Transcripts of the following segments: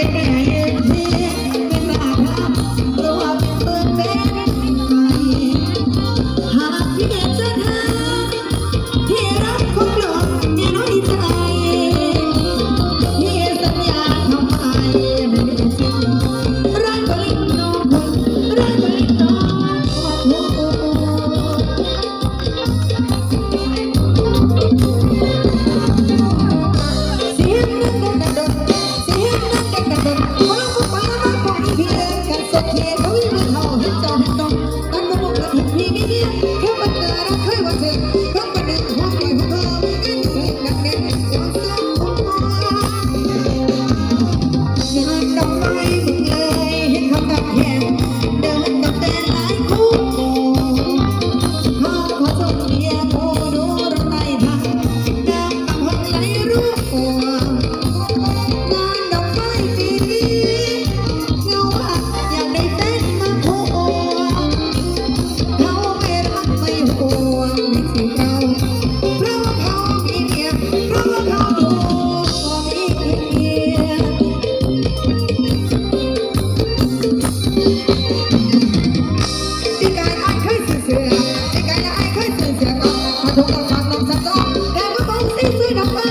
Thank you. ลำสักก็แดงก็ต้องซีซื้อดอกไม้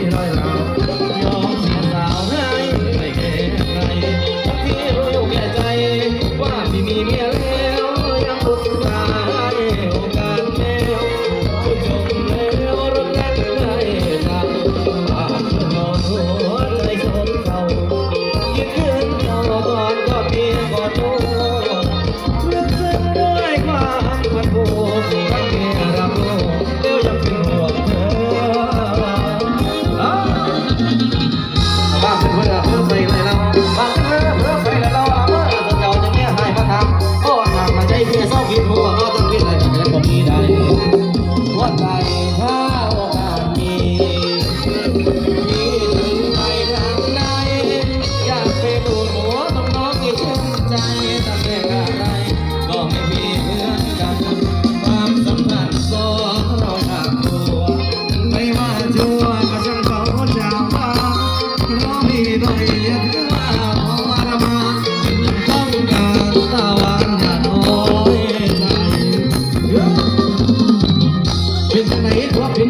Wow.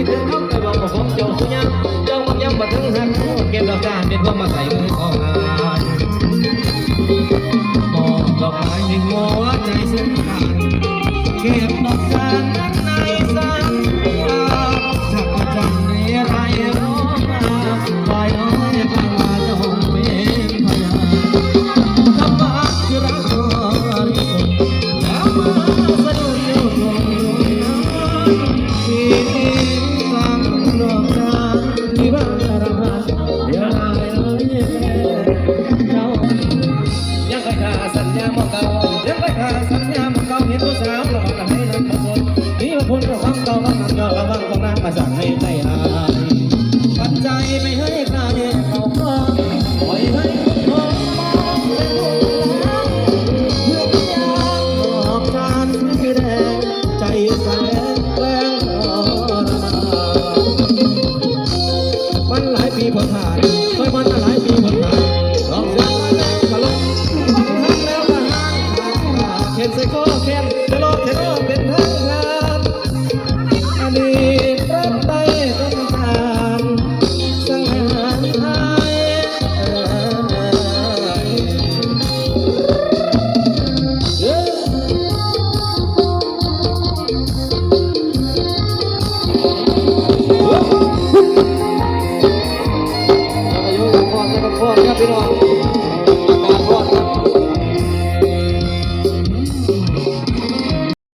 ที่ถึงเขาเคยบอกว่าผมเจ้าสุญญ่เจ้ามันยังาทั้งหักเก็บดอกจานเป็นว่ามาใส่มือของงานมองดอกไม้ในหัวใจเส้นทางเก็บดอกจาน Oh.